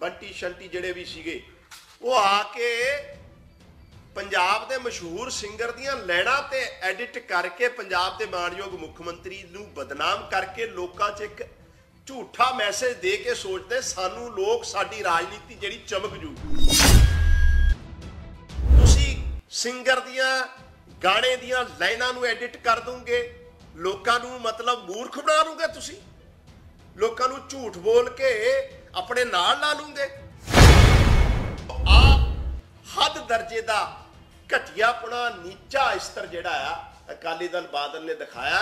ਬੰਟੀ ਸ਼ੰਟੀ ਜਿਹੜੇ ਵੀ ਸੀਗੇ, ਉਹ ਆ ਕੇ ਪੰਜਾਬ ਦੇ ਮਸ਼ਹੂਰ ਸਿੰਗਰ ਦੀਆਂ ਲੈਣਾ ਤੇ ਐਡਿਟ ਕਰਕੇ ਪੰਜਾਬ ਦੇ ਮਾਣਯੋਗ ਮੁੱਖ ਮੰਤਰੀ ਨੂੰ ਬਦਨਾਮ ਕਰਕੇ ਲੋਕਾਂ 'ਚ ਇੱਕ ਝੂਠਾ ਮੈਸੇਜ ਦੇ ਕੇ ਸੋਚਦੇ ਸਾਨੂੰ ਲੋਕ ਸਾਡੀ ਰਾਜਨੀਤੀ ਜਿਹੜੀ ਚਮਕ ਜੂ। ਤੁਸੀਂ ਸਿੰਗਰ ਦੀਆਂ ਗਾਣੇ ਦੀਆਂ ਲਾਈਨਾਂ ਨੂੰ ਐਡਿਟ ਕਰ ਦੋਗੇ, ਲੋਕਾਂ ਨੂੰ ਮਤਲਬ ਮੂਰਖ ਬਣਾ ਲਓਗੇ ਤੁਸੀਂ? ਲੋਕਾਂ ਨੂੰ ਝੂਠ ਬੋਲ ਕੇ ਆਪਣੇ ਨਾਲ ਲਾ ਲੂਗੇ। ਆ ਹੱਦ ਦਰਜੇ ਦਾ ਘਟਿਆਪਣਾ ਨੀਚਾ ਇਸਤਰ ਜਿਹੜਾ ਆ, ਅਕਾਲੀ ਦਲ ਬਾਦਲ ਨੇ ਦਿਖਾਇਆ।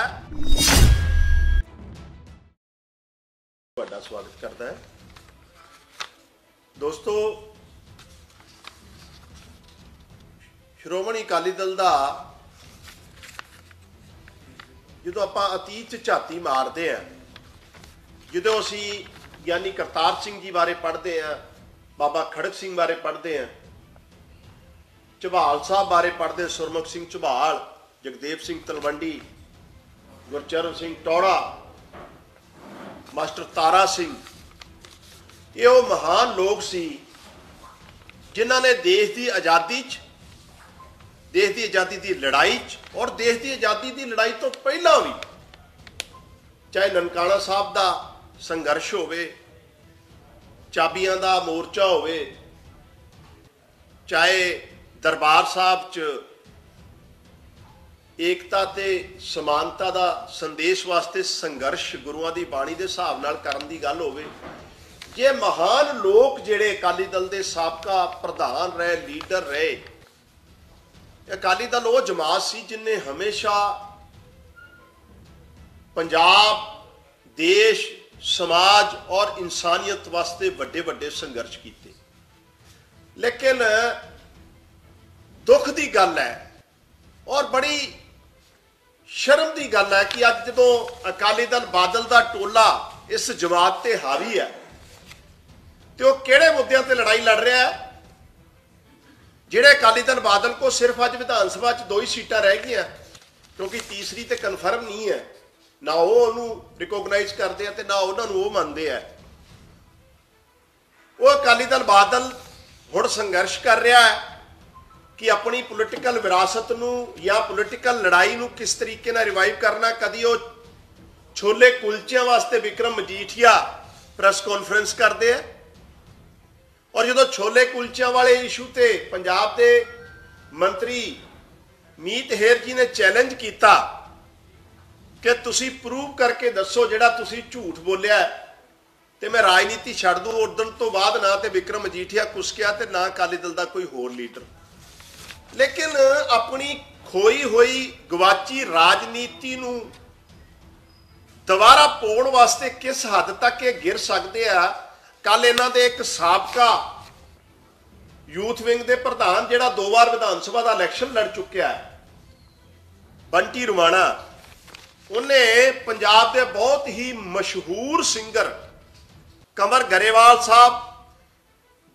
ਤੁਹਾਡਾ ਸਵਾਗਤ ਕਰਦਾ ਹੈ। ਦੋਸਤੋ, ਸ਼੍ਰੋਮਣੀ ਅਕਾਲੀ ਦਲ ਦਾ ਜਦੋਂ ਆਪਾਂ ਅਤੀਤ ਝਾਤੀ ਮਾਰਦੇ ਆ, ਜਦੋਂ ਅਸੀਂ ਗਿਆਨੀ ਕਰਤਾਰ ਸਿੰਘ ਜੀ ਬਾਰੇ ਪੜ੍ਹਦੇ ਆ, ਬਾਬਾ ਖੜਕ ਸਿੰਘ ਬਾਰੇ ਪੜ੍ਹਦੇ ਆ, ਝਬਾਲ ਸਾਹਿਬ ਬਾਰੇ ਪੜ੍ਹਦੇ ਸੁਰਮੁਖ ਸਿੰਘ ਝਬਾਲ, ਜਗਦੇਵ ਸਿੰਘ ਤਲਵੰਡੀ, ਗੁਰਚਰਨ ਸਿੰਘ ਟੌੜਾ ਮਾਸਟਰ ਤਾਰਾ ਸਿੰਘ। ਇਹ ਉਹ ਮਹਾਨ ਲੋਕ ਸੀ ਜਿਨ੍ਹਾਂ ਨੇ ਦੇਸ਼ ਦੀ ਆਜ਼ਾਦੀ 'ਚ, ਦੇਸ਼ ਦੀ ਆਜ਼ਾਦੀ ਦੀ ਲੜਾਈ 'ਚ ਔਰ ਦੇਸ਼ ਦੀ ਆਜ਼ਾਦੀ ਦੀ ਲੜਾਈ ਤੋਂ ਪਹਿਲਾਂ ਵੀ, ਚਾਹੇ ਨਨਕਾਣਾ ਸਾਹਿਬ ਦਾ ਸੰਘਰਸ਼ ਹੋਵੇ, ਚਾਬੀਆਂ ਦਾ ਮੋਰਚਾ ਹੋਵੇ, ਚਾਹੇ ਦਰਬਾਰ ਸਾਹਿਬ 'ਚ ਏਕਤਾ ਤੇ ਸਮਾਨਤਾ ਦਾ ਸੰਦੇਸ਼ ਵਾਸਤੇ ਸੰਘਰਸ਼ ਗੁਰੂਆਂ ਦੀ ਬਾਣੀ ਦੇ ਹਿਸਾਬ ਨਾਲ ਕਰਨ ਦੀ ਗੱਲ ਹੋਵੇ, ਜੇ ਮਹਾਨ ਲੋਕ ਜਿਹੜੇ ਅਕਾਲੀ ਦਲ ਦੇ ਸਾਬਕਾ ਪ੍ਰਧਾਨ ਰਹੇ, ਲੀਡਰ ਰਹੇ, ਅਕਾਲੀ ਦਲ ਉਹ ਜਮਾਤ ਸੀ ਜਿਨੇ ਹਮੇਸ਼ਾ ਪੰਜਾਬ, ਦੇਸ਼ ਸਮਾਜ ਔਰ ਇਨਸਾਨੀਅਤ ਵਾਸਤੇ ਵੱਡੇ ਵੱਡੇ ਸੰਘਰਸ਼ ਕੀਤੇ। ਲੇਕਿਨ ਦੁੱਖ ਦੀ ਗੱਲ ਹੈ ਔਰ ਬੜੀ ਸ਼ਰਮ ਦੀ ਗੱਲ ਹੈ ਕਿ ਅੱਜ ਜਦੋਂ ਅਕਾਲੀ ਦਲ ਬਾਦਲ ਦਾ ਟੋਲਾ ਇਸ ਜਮਾਤ ਤੇ ਹਾਵੀ ਹੈ ਤੇ ਉਹ ਕਿਹੜੇ ਮੁੱਦਿਆਂ ਤੇ ਲੜਾਈ ਲੜ ਰਿਹਾ ਹੈ? ਜਿਹੜੇ ਅਕਾਲੀ ਦਲ ਬਾਦਲ ਕੋ ਸਿਰਫ ਅੱਜ ਵਿਧਾਨ ਸਭਾ 'ਚ ਦੋ ਹੀ ਸੀਟਾਂ ਰਹਿ ਗਈਆਂ, ਕਿਉਂਕਿ ਤੀਸਰੀ ਤੇ ਕਨਫਰਮ ਨਹੀਂ ਹੈ। ਨਾ ਉਹ ਉਹਨੂੰ ਰਿਕੋਗਨਾਈਜ਼ ਕਰਦੇ ਆ ਤੇ ਨਾ ਉਹਨਾਂ ਨੂੰ ਉਹ ਮੰਨਦੇ ਆ। ਉਹ ਅਕਾਲੀ ਦਲ ਬਾਦਲ ਹੁਣ ਸੰਘਰਸ਼ ਕਰ ਰਿਹਾ ਹੈ ਕਿ ਆਪਣੀ ਪੋਲਿਟੀਕਲ ਵਿਰਾਸਤ ਨੂੰ ਜਾਂ ਪੋਲਿਟੀਕਲ ਲੜਾਈ ਨੂੰ ਕਿਸ ਤਰੀਕੇ ਨਾਲ ਰਿਵਾਈਵ ਕਰਨਾ, ਕਦੀ ਉਹ ਛੋਲੇ ਕੁਲਚਿਆਂ ਵਾਸਤੇ ਵਿਕਰਮ ਮਜੀਠੀਆ ਪ੍ਰੈਸ ਕਾਨਫਰੰਸ ਕਰਦੇ ਆ। ਔਰ ਜਦੋਂ ਛੋਲੇ ਕੁਲਚਿਆਂ ਵਾਲੇ ਇਸ਼ੂ ਤੇ ਪੰਜਾਬ ਦੇ ਮੰਤਰੀ ਮੀਤ ਹੇਰ ਜੀ ਨੇ ਚੈਲੰਜ ਕੀਤਾ ਕਿ ਤੁਸੀਂ ਪ੍ਰੂਵ ਕਰਕੇ ਦੱਸੋ ਜਿਹੜਾ ਤੁਸੀਂ ਝੂਠ ਬੋਲਿਆ ਤੇ ਮੈਂ ਰਾਜਨੀਤੀ ਛੱਡ ਦੂੰ ਉਦੋਂ ਤੋਂ ਬਾਅਦ ਨਾ ਤੇ ਵਿਕਰਮ ਮਜੀਠੀਆ ਕੁਸਕਿਆ ਤੇ ਨਾ ਅਕਾਲੀ ਦਲ ਦਾ ਕੋਈ ਹੋਰ ਲੀਡਰ ਲੇਕਿਨ ਆਪਣੀ ਖੋਈ ਹੋਈ ਗਵਾਚੀ ਰਾਜਨੀਤੀ ਨੂੰ ਦੁਬਾਰਾ ਪਾਉਣ ਵਾਸਤੇ ਕਿਸ ਹੱਦ ਤੱਕ ਇਹ ਗਿਰ ਸਕਦੇ ਆ ਕੱਲ ਇਹਨਾਂ ਦੇ ਇੱਕ ਸਾਬਕਾ ਯੂਥ ਵਿੰਗ ਦੇ ਪ੍ਰਧਾਨ ਜਿਹੜਾ ਦੋ ਵਾਰ ਵਿਧਾਨ ਸਭਾ ਦਾ ਇਲੈਕਸ਼ਨ ਲੜ ਚੁੱਕਿਆ ਹੈ। ਬੰਟੀ ਰਵਾਣਾ ਉਹਨੇ ਪੰਜਾਬ ਦੇ ਬਹੁਤ ਹੀ ਮਸ਼ਹੂਰ ਸਿੰਗਰ ਕਮਰ ਗਰੇਵਾਲ ਸਾਹਿਬ,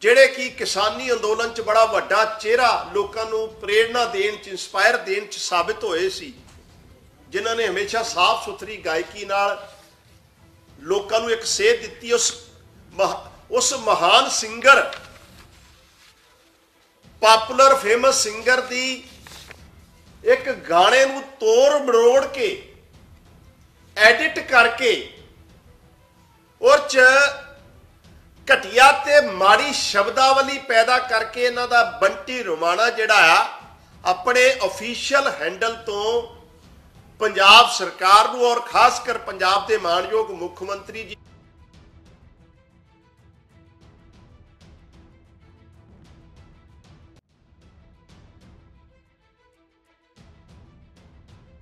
ਜਿਹੜੇ ਕਿ ਕਿਸਾਨੀ ਅੰਦੋਲਨ 'ਚ ਬੜਾ ਵੱਡਾ ਚਿਹਰਾ ਲੋਕਾਂ ਨੂੰ ਪ੍ਰੇਰਣਾ ਦੇਣ 'ਚ ਇਨਸਪਾਇਰ ਦੇਣ 'ਚ ਸਾਬਿਤ ਹੋਏ ਸੀ, ਜਿਨ੍ਹਾਂ ਨੇ ਹਮੇਸ਼ਾ ਸਾਫ਼ ਸੁਥਰੀ ਗਾਇਕੀ ਨਾਲ ਲੋਕਾਂ ਨੂੰ ਇੱਕ ਸੇਧ ਦਿੱਤੀ। ਉਸ ਉਸ ਮਹਾਨ ਸਿੰਗਰ ਪਪੂਲਰ ਫੇਮਸ ਸਿੰਗਰ ਦੀ ਇੱਕ ਗਾਣੇ ਨੂੰ ਤੋੜ ਮਰੋੜ ਕੇ ਐਡਿਟ ਕਰਕੇ ਔਰ ਚ ਘਟਿਆ ਤੇ ਮਾੜੀ ਸ਼ਬਦਾਵਲੀ ਪੈਦਾ ਕਰਕੇ ਇਹਨਾਂ ਦਾ ਬੰਟੀ ਰੋਮਾਣਾ ਜਿਹੜਾ ਆ, ਆਪਣੇ ਅਫੀਸ਼ੀਅਲ ਹੈਂਡਲ ਤੋਂ ਪੰਜਾਬ ਸਰਕਾਰ ਨੂੰ ਔਰ ਖਾਸ ਕਰ ਪੰਜਾਬ ਦੇ ਮਾਨਯੋਗ ਮੁੱਖ ਮੰਤਰੀ ਜੀ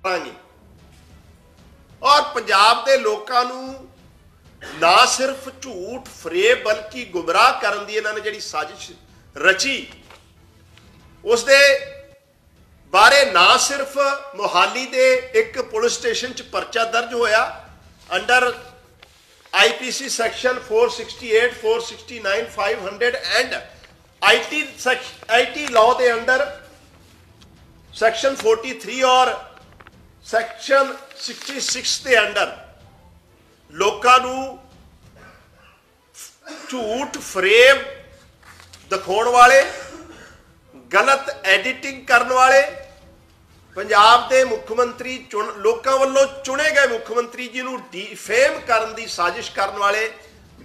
ਕਰਾਂਗੇ ਔਰ ਪੰਜਾਬ ਦੇ ਲੋਕਾਂ ਨੂੰ ਨਾ ਸਿਰਫ ਝੂਠ ਫਰੇਬ ਬਲਕਿ ਗੁੰਮਰਾਹ ਕਰਨ ਦੀ ਇਹਨਾਂ ਨੇ ਜਿਹੜੀ ਸਾਜ਼ਿਸ਼ ਰਚੀ ਉਸ ਦੇ ਬਾਰੇ ਨਾ ਸਿਰਫ ਮੋਹਾਲੀ ਦੇ ਇੱਕ ਪੁਲਿਸ ਸਟੇਸ਼ਨ 'ਚ ਪਰਚਾ ਦਰਜ ਹੋਇਆ, under IPC section 468 469 500 and IT IT law ਦੇ ਅੰਡਰ ਸੈਕਸ਼ਨ 43 ਔਰ ਸੈਕਸ਼ਨ 66 ਦੇ ਅੰਡਰ ਲੋਕਾਂ ਨੂੰ ਝੂਠ ਫਰੇਮ ਦਿਖਾਉਣ ਵਾਲੇ, ਗਲਤ ਐਡੀਟਿੰਗ ਕਰਨ ਵਾਲੇ, ਪੰਜਾਬ ਦੇ ਮੁੱਖ ਮੰਤਰੀ ਚੁਣ, ਲੋਕਾਂ ਵੱਲੋਂ ਚੁਣੇ ਗਏ ਮੁੱਖ ਮੰਤਰੀ ਜੀ ਨੂੰ ਡਿਫੇਮ ਕਰਨ ਦੀ ਸਾਜ਼ਿਸ਼ ਕਰਨ ਵਾਲੇ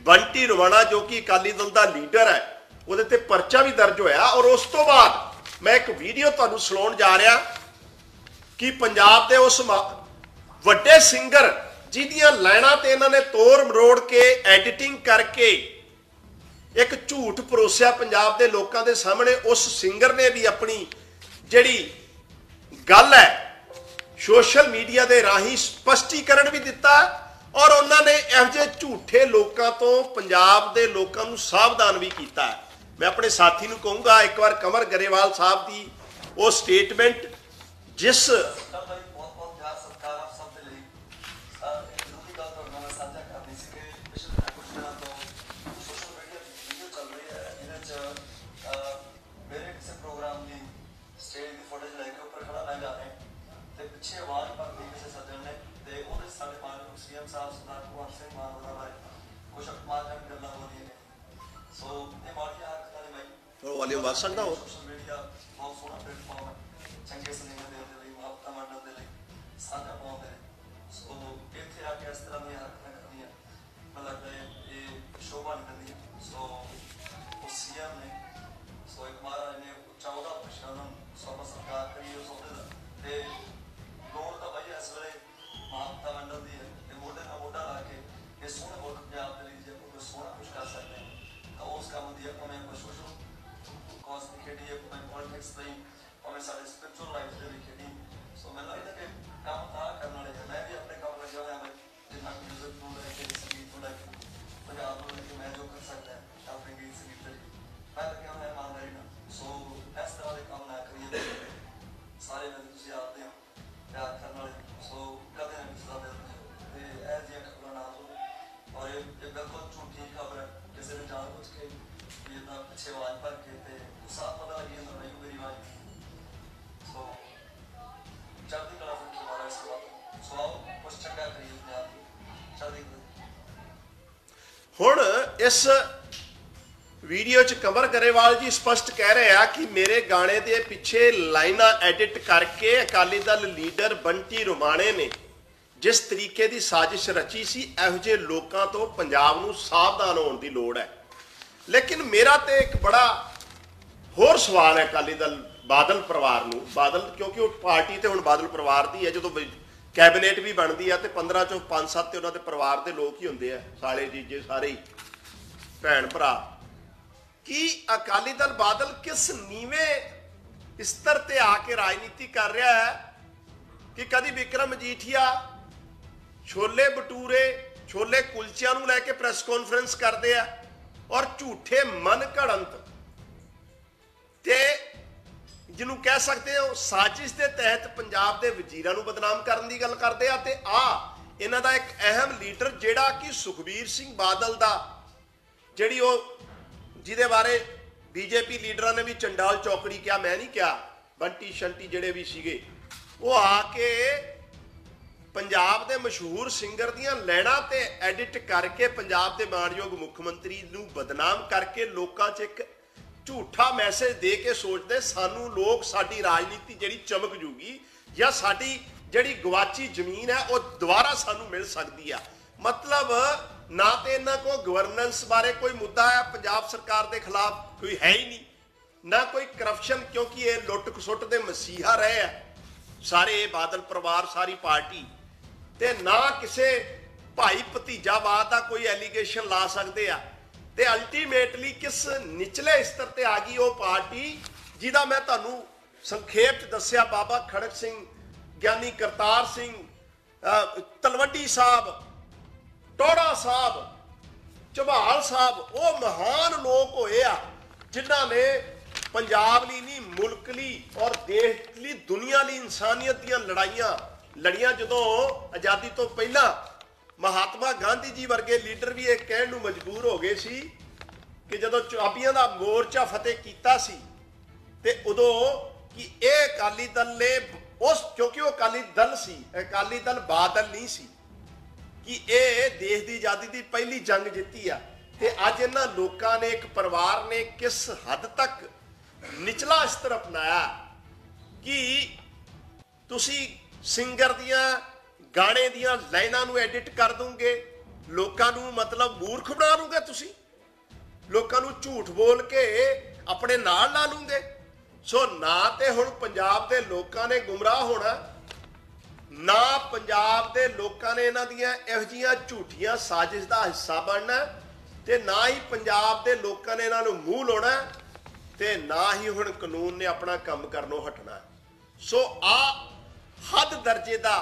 ਬੰਟੀ ਰਵਾਣਾ, ਜੋ ਕਿ ਅਕਾਲੀ ਦਲ ਦਾ ਲੀਡਰ ਹੈ, ਉਹਦੇ ਤੇ ਪਰਚਾ ਵੀ ਦਰਜ ਹੋਇਆ ਔਰ ਉਸ ਤੋਂ ਬਾਅਦ ਮੈਂ ਇੱਕ ਵੀਡੀਓ ਤੁਹਾਨੂੰ ਸੁਣਾਉਣ ਜਾ ਰਿਹਾ। ਕਿ ਪੰਜਾਬ ਦੇ ਉਸ ਮ- ਵੱਡੇ ਸਿੰਗਰ ਜਿਹਦੀਆਂ ਲਾਈਨਾਂ ਤੇ ਇਹਨਾਂ ਨੇ ਤੋੜ ਮਰੋੜ ਕੇ ਐਡੀਟਿੰਗ ਕਰਕੇ ਇੱਕ ਝੂਠ ਪਰੋਸਿਆ ਪੰਜਾਬ ਦੇ ਲੋਕਾਂ ਦੇ ਸਾਹਮਣੇ, ਉਸ ਸਿੰਗਰ ਨੇ ਵੀ ਆਪਣੀ ਜਿਹੜੀ ਗੱਲ ਹੈ, ਸੋਸ਼ਲ ਮੀਡੀਆ ਦੇ ਰਾਹੀਂ ਸਪਸ਼ਟੀਕਰਨ ਵੀ ਦਿੱਤਾ ਔਰ ਉਹਨਾਂ ਨੇ ਇਹੋ ਜਿਹੇ ਝੂਠੇ ਲੋਕਾਂ ਤੋਂ ਪੰਜਾਬ ਦੇ ਲੋਕਾਂ ਨੂੰ ਸਾਵਧਾਨ ਵੀ ਕੀਤਾ। ਮੈਂ ਆਪਣੇ ਸਾਥੀ ਨੂੰ ਕਹੂੰਗਾ, ਇੱਕ ਵਾਰ ਕਮਰ ਗਰੇਵਾਲ ਸਾਹਿਬ ਦੀ ਉਹ ਸਟੇਟਮੈਂਟ ਜਿਸ ਹੈ ਹੋ ਵਾਲੀਅਮ ਵੱਧ ਸਕਦਾ ਉਹ। ਸੋਸ਼ਲ ਮੀਡੀਆ ਬਹੁਤ ਸੋਹਣਾ ਪਲੇਟਫਾਰਮ ਹੈ। ਚੰਗੇ ਸੁਨੇਹੇ ਦੇਣ ਦੇ ਲਈ ਮਹੱਤਤਾ ਮੰਡਲ ਦੇ ਲਈ ਸਾਂਝਾ ਪਾਉਂਦੇ ਨੇ। ਸੋ ਇੱਥੇ ਆ ਕੇ ਇਸ ਤਰ੍ਹਾਂ ਦੀਆਂ ਹਰਕਤਾਂ ਕਰਨੀਆਂ ਮੈਨੂੰ ਲੱਗਦਾ ਹੈ ਇਹ ਸ਼ੋਭਾ ਨਹੀਂ ਦਿੰਦੀ। ਸੋ ਉਹ ਸੀਐਮ ਨੇ, ਸੋ ਇੱਕ ਮਹਾਰਾਜ ਨੇ ਉੱਚਾ ਉਹਦਾ ਸਭ ਸਰਕਾਰ ਕਰੀ ਉਸ ਉਹਦੇ ਦਾ। ਤੇ ਲੋੜ ਤਾਂ ਭਾਈ ਇਸ ਵੇਲੇ ਮਹੱਤਤਾ ਮੰਡਲ ਦੀ ਹੈ। ਤੇ ਮੋਢੇ ਨਾਲ ਮੋਢਾ ਲਾ ਕੇ ਇਹ ਸੋਹਣੇ ਮੁਲਕ ਪੰਜਾਬ ਦੇ ਲਈ ਜੇ ਕੋਈ ਸੋਹਣਾ ਕੁਝ ਕਰ ਸਕਦੇ ਤਾਂ ਉਸ ਕੰਮ ਦੀ ਆਪਾਂ ਮੈਂ ਕੋਸ਼ਿਸ਼ ਕਾਸ ਦੀ ਖੇਡੀ ਹੈ, ਭਾਵੇਂ ਪੋਲਿਟਿਕਸ ਦੀ ਭਾਵੇਂ ਸਾਡੇ ਸਪਿਰਚੁਅਲ ਲਾਈਫ ਦੇ ਵੀ ਸੋ। ਮੈਨੂੰ ਲੱਗਦਾ ਕਿ ਕੰਮ ਤਾਂ ਕਰਨ ਵਾਲੇ ਹੈ। ਮੈਂ ਵੀ ਆਪਣੇ ਕੰਮ ਲੱਗਿਆ ਹੋਇਆ ਮੈਂ ਜਿੰਨਾ ਕੁ ਮਿਊਜ਼ਿਕ ਨੂੰ ਲੈ ਕੇ, ਸੰਗੀਤ ਨੂੰ ਲੈ ਕੇ, ਪੰਜਾਬ ਨੂੰ ਲੈ ਕੇ ਮੈਂ ਜੋ ਕਰ ਸਕਦਾ ਹਾਂ, ਆਪਣੇ ਗੀਤ ਸੰਗੀਤ ਦੇ ਮੈਂ ਲੱਗਿਆ ਹੋਇਆ ਇਮਾਨਦਾਰੀ ਨਾਲ। ਸੋ ਇਸ ਤਰ੍ਹਾਂ ਦੇ ਕੰਮ ਨਾ ਕਰੀਏ ਸਾਰੇ ਮੈਨੂੰ ਤੁਸੀਂ ਆਪਦੇ ਹੋ ਪਿਆਰ ਕਰਨ ਵਾਲੇ ਸੋ ਕਦੇ ਨਾ ਕਿਸੇ ਦਾ ਦਿਲ ਨਹੀਂ ਤੇ ਇਹ ਜਿਹੀਆਂ ਖਬਰਾਂ ਨਾ ਸੁਣੋ। ਔਰ ਇਹ ਬਿਲਕੁਲ ਝੂਠੀ ਖਬਰ ਹੈ। ਕਿਸੇ ਨੇ ਜਾਣ ਬੁੱਝ ਕੇ ਵੀ ਇਹਦਾ ਪਿੱਛੇ ਆਵਾਜ਼ ਭਰ ਕੇ ਤੇ ਉਸਾ ਪਤਾ ਲੱਗੀ ਜਾਂਦਾ, ਨਹੀਂ, ਮੇਰੀ ਆਵਾਜ਼ ਇਸ ਵੀਡੀਓ 'ਚ ਕਮਰ ਗਰੇਵਾਲ ਜੀ ਸਪਸ਼ਟ ਕਹਿ ਰਹੇ ਆ ਕਿ ਮੇਰੇ ਗਾਣੇ ਦੇ ਪਿੱਛੇ ਲਾਈਨਾਂ ਐਡਿਟ ਕਰਕੇ ਅਕਾਲੀ ਦਲ ਲੀਡਰ ਬੰਟੀ ਰੁਮਾਣੇ ਨੇ ਜਿਸ ਤਰੀਕੇ ਦੀ ਸਾਜ਼ਿਸ਼ ਰਚੀ ਸੀ, ਇਹੋ ਜਿਹੇ ਲੋਕਾਂ ਤੋਂ ਪੰਜਾਬ ਨੂੰ ਸਾਵਧਾਨ ਹੋਣ ਦੀ ਲੋੜ ਹੈ। ਲੇਕਿਨ ਮੇਰਾ ਤੇ ਇੱਕ ਬੜਾ ਹੋਰ ਸਵਾਲ ਹੈ ਅਕਾਲੀ ਦਲ, ਬਾਦਲ ਪਰਿਵਾਰ ਨੂੰ। ਬਾਦਲ, ਕਿਉਂਕਿ ਉਹ ਪਾਰਟੀ ਤੇ ਹੁਣ ਬਾਦਲ ਪਰਿਵਾਰ ਦੀ ਹੈ, ਜਦੋਂ ਕੈਬਨਿਟ ਵੀ ਬਣਦੀ ਆ ਤੇ 15 ਚੋਂ 5-7 ਤੇ ਉਹਨਾਂ ਦੇ ਪਰਿਵਾਰ ਦੇ ਲੋਕ ਹੀ ਹੁੰਦੇ ਆ, ਸਾਲੇ ਜੀਜੇ ਸਾਰੇ ਹੀ। ਭੈਣ ਭਰਾ, ਕੀ ਅਕਾਲੀ ਦਲ ਬਾਦਲ ਕਿਸ ਨੀਵੇਂ ਇਸਤਰ ਤੇ ਆ ਕੇ ਰਾਜਨੀਤੀ ਕਰ ਰਿਹਾ ਹੈ? ਕਿ ਕਦੀ ਵਿਕਰਮ ਮਜੀਠੀਆ ਛੋਲੇ ਬਟੂਰੇ ਛੋਲੇ ਕੁਲਚਿਆਂ ਨੂੰ ਲੈ ਕੇ ਪ੍ਰੈਸ ਕਾਨਫਰੰਸ ਕਰਦੇ ਆ ਔਰ ਝੂਠੇ ਮਨ ਘੜੰਤ ਤੇ ਜਿਹਨੂੰ ਕਹਿ ਸਕਦੇ ਹੋ, ਸਾਜ਼ਿਸ਼ ਦੇ ਤਹਿਤ ਪੰਜਾਬ ਦੇ ਵਜ਼ੀਰਾਂ ਨੂੰ ਬਦਨਾਮ ਕਰਨ ਦੀ ਗੱਲ ਕਰਦੇ ਆ ਤੇ ਆ, ਇਹਨਾਂ ਦਾ ਇੱਕ ਅਹਿਮ ਲੀਡਰ ਜਿਹੜਾ ਕਿ ਸੁਖਬੀਰ ਸਿੰਘ ਬਾਦਲ ਦਾ ਜਿਹੜੀ ਉਹ ਜਿਹਦੇ ਬਾਰੇ ਬੀਜੇਪੀ ਲੀਡਰਾਂ ਨੇ ਵੀ ਚੰਡਾਲ ਚੌਕੜੀ ਕਿਹਾ, ਮੈਂ ਨਹੀਂ ਕਿਹਾ, ਬੰਟੀ ਸ਼ੰਟੀ ਜਿਹੜੇ ਵੀ ਸੀਗੇ, ਉਹ ਆ ਕੇ ਪੰਜਾਬ ਦੇ ਮਸ਼ਹੂਰ ਸਿੰਗਰ ਦੀਆਂ ਲੈਣਾ ਤੇ ਐਡਿਟ ਕਰਕੇ ਪੰਜਾਬ ਦੇ ਮਾਣਯੋਗ ਮੁੱਖ ਮੰਤਰੀ ਨੂੰ ਬਦਨਾਮ ਕਰਕੇ ਲੋਕਾਂ 'ਚ ਇੱਕ ਝੂਠਾ ਮੈਸੇਜ ਦੇ ਕੇ ਸੋਚਦੇ, ਸਾਨੂੰ ਲੋਕ ਸਾਡੀ ਰਾਜਨੀਤੀ ਜਿਹੜੀ ਚਮਕ ਜੂਗੀ ਜਾਂ ਸਾਡੀ ਜਿਹੜੀ ਗਵਾਚੀ ਜ਼ਮੀਨ ਹੈ, ਉਹ ਦੁਬਾਰਾ ਸਾਨੂੰ ਮਿਲ ਸਕਦੀ ਆ। ਮਤਲਬ ਨਾ ਤੇ ਇਹਨਾਂ ਕੋ ਗਵਰਨੈਂਸ ਬਾਰੇ ਕੋਈ ਮੁੱਦਾ ਹੈ ਪੰਜਾਬ ਸਰਕਾਰ ਦੇ ਖਿਲਾਫ ਕੋਈ ਹੈ ਹੀ ਨਹੀਂ। ਨਾ ਕੋਈ ਕਰਪਸ਼ਨ ਕਿਉਂਕਿ ਇਹ ਲੁੱਟ ਖਸੁੱਟ ਦੇ ਮਸੀਹਾ ਰਹੇ ਆ। ਸਾਰੇ ਇਹ ਬਾਦਲ ਪਰਿਵਾਰ, ਸਾਰੀ ਪਾਰਟੀ। ਤੇ ਨਾ ਕਿਸੇ ਭਾਈ ਭਤੀਜਾਵਾਦ ਦਾ ਕੋਈ ਐਲੀਗੇਸ਼ਨ ਲਾ ਸਕਦੇ ਆ। ਤੇ ਅਲਟੀਮੇਟਲੀ ਕਿਸ ਨਿਚਲੇ ਸਤਰ ਤੇ ਆ ਗਈ ਉਹ ਪਾਰਟੀ, ਜਿਹਦਾ ਮੈਂ ਤੁਹਾਨੂੰ ਸੰਖੇਪ ਚ ਦੱਸਿਆ, ਬਾਬਾ ਖੜਕ ਸਿੰਘ, ਗਿਆਨੀ ਕਰਤਾਰ ਸਿੰਘ ਤਲਵੰਡੀ ਸਾਹਿਬ ਟੋੜਾ ਸਾਹਿਬ ਝਬਾਲ ਸਾਹਿਬ, ਉਹ ਮਹਾਨ ਲੋਕ ਹੋਏ ਆ, ਜਿਨ੍ਹਾਂ ਨੇ ਪੰਜਾਬ ਲਈ ਨਹੀਂ, ਮੁਲਕ ਲਈ ਔਰ ਦੇਸ਼ ਲਈ, ਦੁਨੀਆ ਲਈ ਇਨਸਾਨੀਅਤ ਦੀਆਂ ਲੜਾਈਆਂ ਲੜੀਆਂ ਜਦੋਂ ਆਜ਼ਾਦੀ ਤੋਂ ਪਹਿਲਾਂ ਮਹਾਤਮਾ ਗਾਂਧੀ ਜੀ ਵਰਗੇ ਲੀਡਰ ਵੀ ਇਹ ਕਹਿਣ ਨੂੰ ਮਜਬੂਰ ਹੋ ਗਏ ਸੀ ਕਿ ਜਦੋਂ ਚਾਬੀਆਂ ਦਾ ਮੋਰਚਾ ਫਤਿਹ ਕੀਤਾ ਸੀ ਤੇ ਉਦੋਂ ਕਿ ਇਹ ਅਕਾਲੀ ਦਲ ਨੇ ਉਸ, ਕਿਉਂਕਿ ਉਹ ਅਕਾਲੀ ਦਲ ਸੀ, ਅਕਾਲੀ ਦਲ ਬਾਦਲ ਨਹੀਂ ਸੀ ਕਿ ਇਹ ਦੇਸ਼ ਦੀ ਆਜ਼ਾਦੀ ਦੀ ਪਹਿਲੀ ਜੰਗ ਜਿੱਤੀ ਆ। ਤੇ ਅੱਜ ਇਹਨਾਂ ਲੋਕਾਂ ਨੇ, ਇੱਕ ਪਰਿਵਾਰ ਨੇ ਕਿਸ ਹੱਦ ਤੱਕ ਨਿਚਲਾ ਸਤਰ ਅਪਣਾਇਆ ਕਿ ਤੁਸੀਂ ਸਿੰਗਰ ਦੀਆਂ ਗਾਣੇ ਦੀਆਂ ਲਾਈਨਾਂ ਨੂੰ ਐਡਿਟ ਕਰ ਦੋਗੇ, ਲੋਕਾਂ ਨੂੰ ਮਤਲਬ ਮੂਰਖ ਬਣਾ ਲਓਗੇ ਤੁਸੀਂ? ਲੋਕਾਂ ਨੂੰ ਝੂਠ ਬੋਲ ਕੇ ਆਪਣੇ ਨਾਲ ਲਾ ਲੂਗੇ ਸੋ ਨਾ ਤੇ ਹੁਣ ਪੰਜਾਬ ਦੇ ਲੋਕਾਂ ਨੇ ਗੁੰਮਰਾਹ ਹੋਣਾ ਨਾ ਪੰਜਾਬ ਦੇ ਲੋਕਾਂ ਨੇ ਇਹਨਾਂ ਦੀਆਂ ਇਹੋ ਜਿਹੀਆਂ ਝੂਠੀਆਂ ਸਾਜ਼ਿਸ਼ ਦਾ ਹਿੱਸਾ ਬਣਨਾ ਤੇ ਨਾ ਹੀ ਪੰਜਾਬ ਦੇ ਲੋਕਾਂ ਨੇ ਇਹਨਾਂ ਨੂੰ ਮੂੰਹ ਲਾਉਣਾ ਤੇ ਨਾ ਹੀ ਹੁਣ ਕਾਨੂੰਨ ਨੇ ਆਪਣਾ ਕੰਮ ਕਰਨੋਂ ਹਟਣਾ ਸੋ ਆ ਹੱਦ ਦਰਜੇ ਦਾ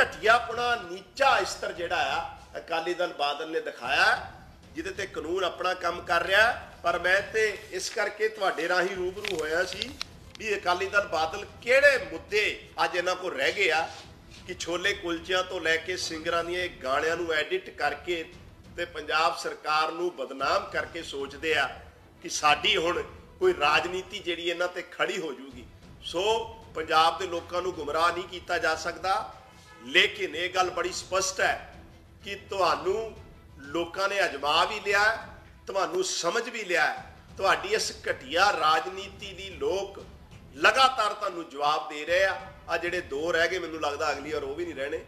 ਘਟਿਆਪਣਾ, ਨੀਚਾ ਇਸਤਰ ਜਿਹੜਾ ਆ, ਅਕਾਲੀ ਦਲ ਬਾਦਲ ਨੇ ਦਿਖਾਇਆ ਜਿਹਦੇ ਤੇ ਕਾਨੂੰਨ ਆਪਣਾ ਕੰਮ ਕਰ ਰਿਹਾ ਪਰ ਮੈਂ ਤੇ ਇਸ ਕਰਕੇ ਤੁਹਾਡੇ ਰਾਹੀਂ ਰੂਬਰੂ ਹੋਇਆ ਸੀ ਵੀ ਅਕਾਲੀ ਦਲ ਬਾਦਲ ਕਿਹੜੇ ਮੁੱਦੇ ਅੱਜ ਇਹਨਾਂ ਕੋਲ ਰਹਿ ਗਏ ਆ ਕਿ ਛੋਲੇ ਕੁਲਚਿਆਂ ਤੋਂ ਲੈ ਕੇ ਸਿੰਗਰਾਂ ਦੀਆਂ ਇਹ ਗਾਣਿਆਂ ਨੂੰ ਐਡਿਟ ਕਰਕੇ ਤੇ ਪੰਜਾਬ ਸਰਕਾਰ ਨੂੰ ਬਦਨਾਮ ਕਰਕੇ ਸੋਚਦੇ ਆ ਕਿ ਸਾਡੀ ਹੁਣ ਕੋਈ ਰਾਜਨੀਤੀ ਜਿਹੜੀ ਇਹਨਾਂ ਤੇ ਖੜੀ ਹੋ ਜੂਗੀ। ਸੋ ਪੰਜਾਬ ਦੇ ਲੋਕਾਂ ਨੂੰ ਗੁੰਮਰਾਹ ਨਹੀਂ ਕੀਤਾ ਜਾ ਸਕਦਾ। ਲੇਕਿਨ ਇਹ ਗੱਲ ਬੜੀ ਸਪਸ਼ਟ ਹੈ ਕਿ ਤੁਹਾਨੂੰ ਲੋਕਾਂ ਨੇ ਅਜਮਾ ਵੀ ਲਿਆ ਤੁਹਾਨੂੰ ਸਮਝ ਵੀ ਲਿਆ ਤੁਹਾਡੀ ਇਸ ਘਟੀਆ ਰਾਜਨੀਤੀ ਦੀ ਲੋਕ ਲਗਾਤਾਰ ਤੁਹਾਨੂੰ ਜਵਾਬ ਦੇ ਰਹੇ ਆ। ਆ ਜਿਹੜੇ ਦੋ ਰਹਿ ਗਏ, ਮੈਨੂੰ ਲੱਗਦਾ ਅਗਲੀ ਵਾਰ ਉਹ ਵੀ ਨਹੀਂ ਰਹਿਣੇ।